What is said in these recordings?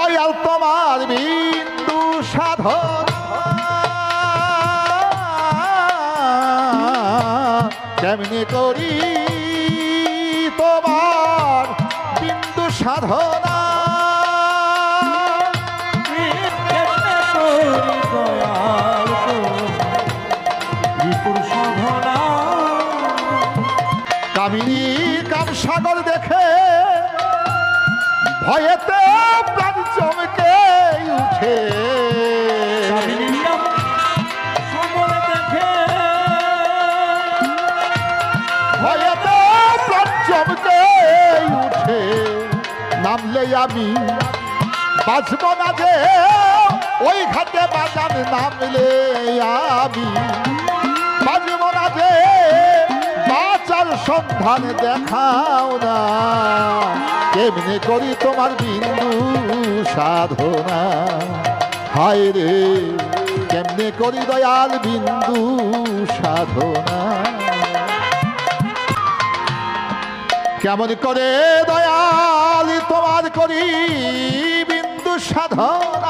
দয়াল তোমার বিন্দু সাধন। কেমনি করি তোমার বিন্দু সাধনা? কেমনে কামিনী কামসাগর দেখে ভয়েতে চমকে উঠে। চমকে উঠে। নামলে আমি বাঁচব না যে ওই ঘাটে বাজান নামলে আমি। বাঁচব সন্ধান দেখাও না। কেমনে করি তোমার বিন্দু সাধনা? হায় রে, কেমনে করি দয়াল বিন্দু সাধনা? কেমন করে দয়াল তোমার করি বিন্দু সাধনা?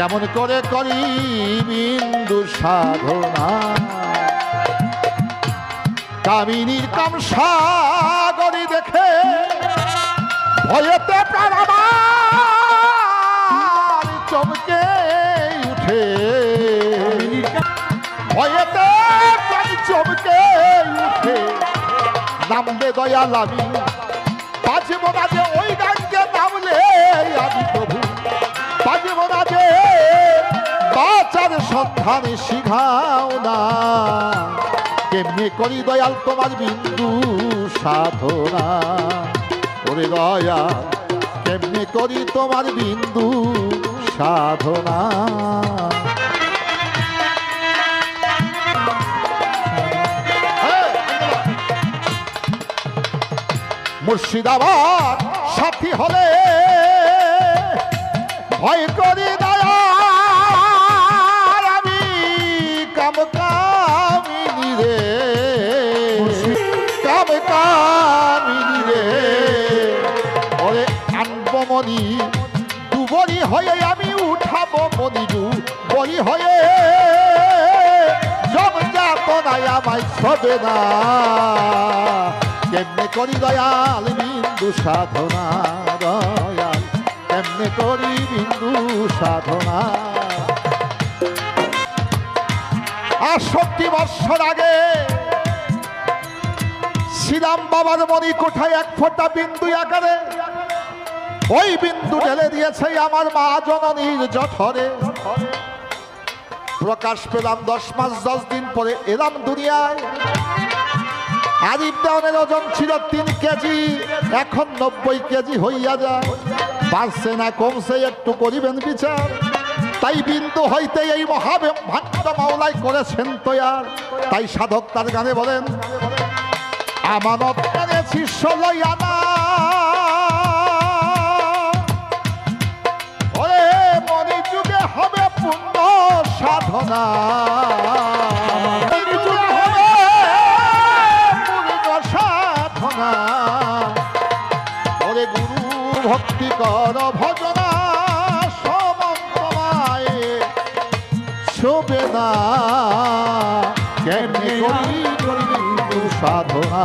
কেমন করে করি বিন্দু সাধনা। কামিনীর কাম সাগরি দেখে ভয়েতে চমকে উঠে। ভয়েতে চমকে উঠে। নামলে দয়াল আমি, বাজব না সন্ধান শিখাও না। কেমনি করি দয়াল তোমার বিন্দু সাধনা? ওরে দয়াল, কেমনি করি তোমার বিন্দু সাধনা? মুর্শিদাবাদ সাথী হলে ভয় করি দয়াল ওরে আনবমণি দুবরি হয়ে আমি উঠাব মনি বরি হয়ে। সব যাতনায় আমায় ছবে না। কেমনে করি দয়াল বিন্দু সাধনা দয়াল? কেমনে করি বিন্দু সাধনা? আটষট্টি বৎসর আগে শ্রীরাম বাবার মনি কোঠায় এক ফোঁটা বিন্দু আকারে ওই বিন্দু ঢেলে দিয়েছে আমার মা জননীর জঠরে। প্রকাশ পেলাম দশ মাস, দশ দিন পরে এলাম দুনিয়ায়। আরিফ দেওয়ানের ওজন ছিল তিন কেজি, এখন নব্বই কেজি হইয়া যায়। বাড়ছে না কমছে, একটু করিবেন বিচার। তাই বিন্দু হইতে এই মহাবে ভাগ্য মাওলাই করেছেন তৈয়ার তাই সাধক তার গানে বলেন, আমানত এনেছি ষোলোই আনা। সাধনা। সাধনা ওরে গুরু ভক্তি কর ভজনা সমন্ত মায়ে শোবে না কেমনে সাধনা